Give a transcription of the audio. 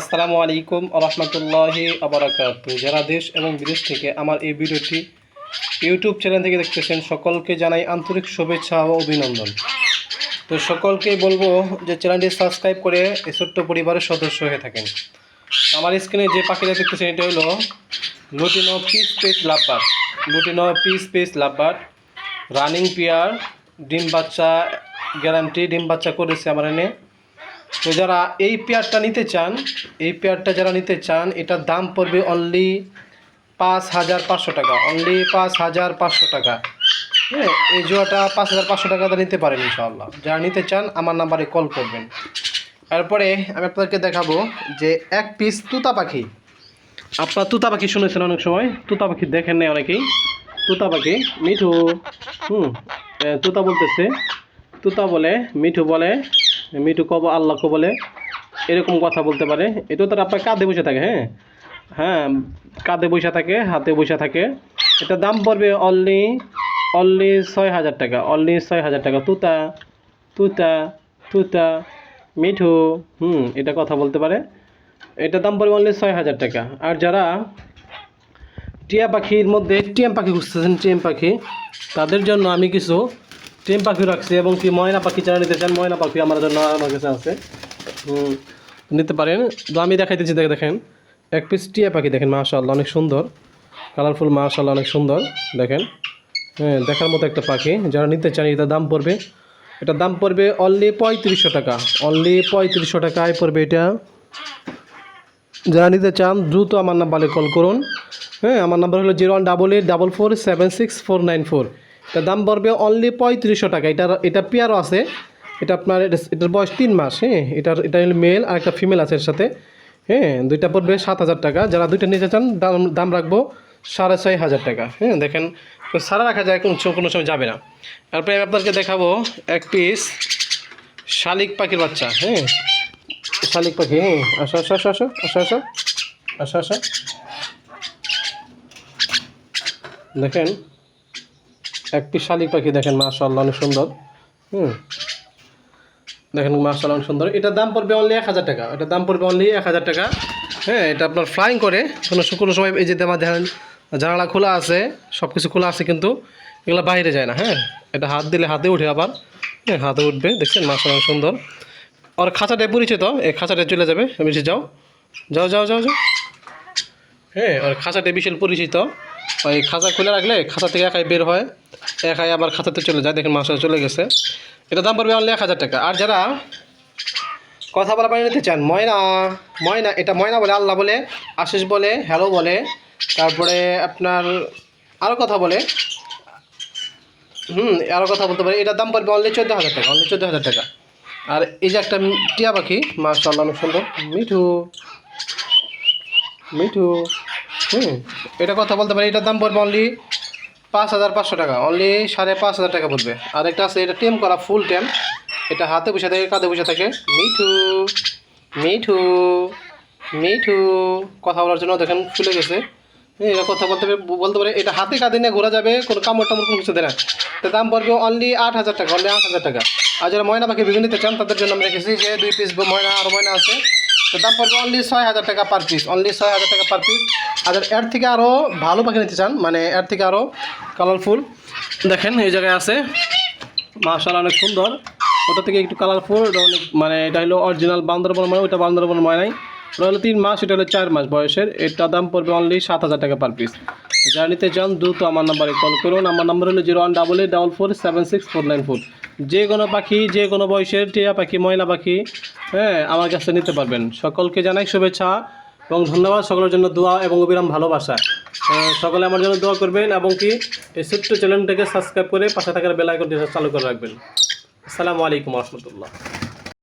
আসসালামু আলাইকুম রহমতুল্লাহি আবরাকাত যারা দেশ এবং বিদেশ থেকে আমার এই ভিডিওটি ইউটিউব চ্যানেল থেকে দেখতেছেন, সকলকে জানাই আন্তরিক শুভেচ্ছা ও অভিনন্দন। তো সকলকেই বলব যে চ্যানেলটি সাবস্ক্রাইব করে এই ছোট্ট পরিবারের সদস্য হয়ে থাকেন। আমার স্ক্রিনে যে পাখিটা দেখতেছেন, এটা হলো lutino peach face lovebird lutino peach face lovebird. Running pair, ডিম বাচ্চা গ্যারান্টি, ডিম বাচ্চা করেছে আমার এনে। তো যারা এই পেয়ারটা নিতে চান, এই পেয়ারটা যারা নিতে চান, এটার দাম পড়বে অনলি পাঁচ হাজার পাঁচশো টাকা অনলি পাঁচ হাজার পাঁচশো টাকা। হ্যাঁ এই জোয়াটা পাঁচ হাজার পাঁচশো টাকাতে নিতে পারেন ইনশাআল্লাহ। যারা নিতে চান, আমার নাম্বারে কল করবেন। তারপরে আমি আপনাদেরকে দেখাবো যে এক পিস তুতা পাখি। আপনার তুতা পাখি শুনেছেন অনেক সময়? তুতা পাখি দেখেন নাই অনেকেই? তুতা পাখি, মিঠু। হুম তুতা বলতেছে। তুতা বলে, মিঠু বলে মিঠু কব আল্লাহ কো বলে, এরকম কথা বলতে পারে। এটা তার আপনার কাঁধে বসে থাকে হ্যাঁ? হ্যাঁ কাঁধে বসে থাকে, হাতে বসে থাকে। এটা দাম পড়বে অনলি অনলি ছয় হাজার টাকা অনলি ছয় হাজার টাকা। তুতা তুতা তুতা, মিঠু, হুম, এটা কথা বলতে পারে। এটা দাম পড়বে অনলি ছয় হাজার টাকা। আর যারা টিয়া পাখির মধ্যে টিএম পাখি খুঁজতেছেন টিএম পাখি, তাদের জন্য আমি কিছু টিএম পাখি রাখছি এবং কি ময়না পাখি যারা নিতে চান ময়না পাখি আমার জন্য আমার কাছে আছে। নিতে পারেন। তো আমি দেখাইতেছি, দেখে দেখেন। এক পিস টিয়া পাখি, দেখেন, মাশাআল্লাহ, অনেক সুন্দর। কালারফুল মাশাআল্লাহ, অনেক সুন্দর, দেখেন। হ্যাঁ দেখার মতো একটা পাখি। যারা নিতে চান, এটার দাম পড়বে, এটার দাম পড়বে অনলি পঁয়ত্রিশশো টাকা। অনলি পঁয়ত্রিশশো টাকায় পড়বে এটা। যারা নিতে চান, দ্রুত আমার নাম্বারে কল করুন। হ্যাঁ আমার নাম্বার হলো zero one double eight double four seven six four nine four. এটার দাম পড়বে অনলি পঁয়ত্রিশশো টাকা। এটার, এটা পেয়ারও আছে। এটা আপনার এটার বয়স তিন মাস হ্যাঁ? এটার, এটা হলো মেল আর একটা ফিমেল আছে এর সাথে হ্যাঁ? দুইটা পড়বে সাত হাজার টাকা। যারা দুইটা নিতে চান, দাম দাম রাখব সাড়ে ছয় হাজার টাকা হ্যাঁ? দেখেন সারা রাখা যায়, কোনো কোনো সময় যাবে না। তারপরে আমি আপনাদেরকে দেখাবো এক পিস শালিক পাখির বাচ্চা হ্যাঁ? শালিক পাখি হ্যাঁ? আসো আসো আসো আসো আসো আসো আসো আসো। দেখেন এক পিস শালিক পাখি দেখেন, মাশাআল্লাহ, অনেক সুন্দর। হুম। দেখেন, মাশাআল্লাহ, অনেক সুন্দর। এটার দাম পড়বে অনলি এক হাজার টাকা। এটার দাম পড়বে অনলি এক হাজার টাকা। হ্যাঁ এটা আপনার ফ্লাইং করে। কোনো কোনো সময় এই যে আমার দেখেন জানালা খোলা আছে সব কিছু খোলা আছে কিন্তু এগুলো বাইরে যায় না হ্যাঁ? এটা হাত দিলে হাতে উঠে আবার হ্যাঁ হাতে উঠবে। দেখছেন, মাশাআল্লাহ, অনেক সুন্দর। আর খাঁচাটায় পরিচিত, এই খাঁচাটায় চলে যাবে। বেশি যাও। যাও যাও যাও যাও। হ্যাঁ আর খাঁচাটা বিশাল পরিচিত। ওই খাঁচা খুলে রাখলে খাঁচা থেকে একাই বের হয়, একাই আবার খাঁচাতে চলে যায়, দেখেন মাসে চলে গেছে। এটা দাম পড়বে অনলি এক হাজার টাকা। আর যারা কথা বলা পানি নিতে চান, ময়না ময়না, এটা ময়না বলে, আল্লাহ বলে, আশিস বলে, হ্যালো বলে, তারপরে আপনার আরও কথা বলে। হুম আরও কথা বলতে পারি। এটার দাম পড়বে অনলি চোদ্দ হাজার টাকা অনলি চোদ্দ হাজার টাকা। আর এই যে একটা টিয়া পাখি, মাশাআল্লাহ অনেক সুন্দর, মিঠু মিঠু। হুম। এটা কথা বলতে পারি, এটার দাম পড়বে অনলি পাঁচ হাজার পাঁচশো টাকা অনলি সাড়ে পাঁচ হাজার টাকা পড়বে। আর একটা আছে, এটা টেম করা ফুল টেম। এটা হাতে বসে থাকে, কাঁধে বসে থাকে। মিঠু মিঠু মিঠু, কথা বলার জন্য দেখেন ফুলে গেছে। এটা কথা বলতে বলতে পারে, এটা হাতে কাঁধে নিয়ে ঘোরা যাবে, কোনো কামড় টামড়, কোনো কিছু দেয় না। দাম পড়বে অনলি আট হাজার টাকা অনলি আট হাজার টাকা। আর যারা ময়না পাখি বিভিন্ন চান, তাদের জন্য আমি রেখেছি যে দুই পিস ময়না আরও ময়না আছে। তো দাম পড়বে অনলি ছয় হাজার টাকা পার পিস অনলি ছয় হাজার টাকা পার পিস আর এর থেকে আরও ভালো পাখি নিতে চান মানে এর থেকে আরও কালারফুল দেখেন, এই জায়গায় আছে। মার্শাল অনেক সুন্দর। ওটা থেকে একটু কালারফুল ওটা অনেক মানে এটা হলো অরিজিনাল বান্দরবন ময় ওটা বান্দরবন ময় নাই। ওটা হলো তিন মাস, এটা হলো চার মাস বয়সের। এটা দাম পড়বে অনলি সাত হাজার টাকা পার পিস যারা নিতে চান, দ্রুত আমার নাম্বারে কল করুন। আমার নাম্বার হলো zero one double eight double four seven six four nine four. যে কোনো পাখি, যে কোনো বয়সের টিয়া পাখি, ময়না পাখি হ্যাঁ আমার কাছে নিতে পারবেন। সকলকে জানাই শুভেচ্ছা এবং ধন্যবাদ। সকলের জন্য দোয়া এবং অবিরাম ভালোবাসা। সকলে আমার জন্য দোয়া করবেন এবং কি এই ছোট্ট চ্যানেলটাকে সাবস্ক্রাইব করে পাশে থাকার বেল আইকনটি চালু করে রাখবেন। আসসালামু আলাইকুম রহমতুল্লাহ।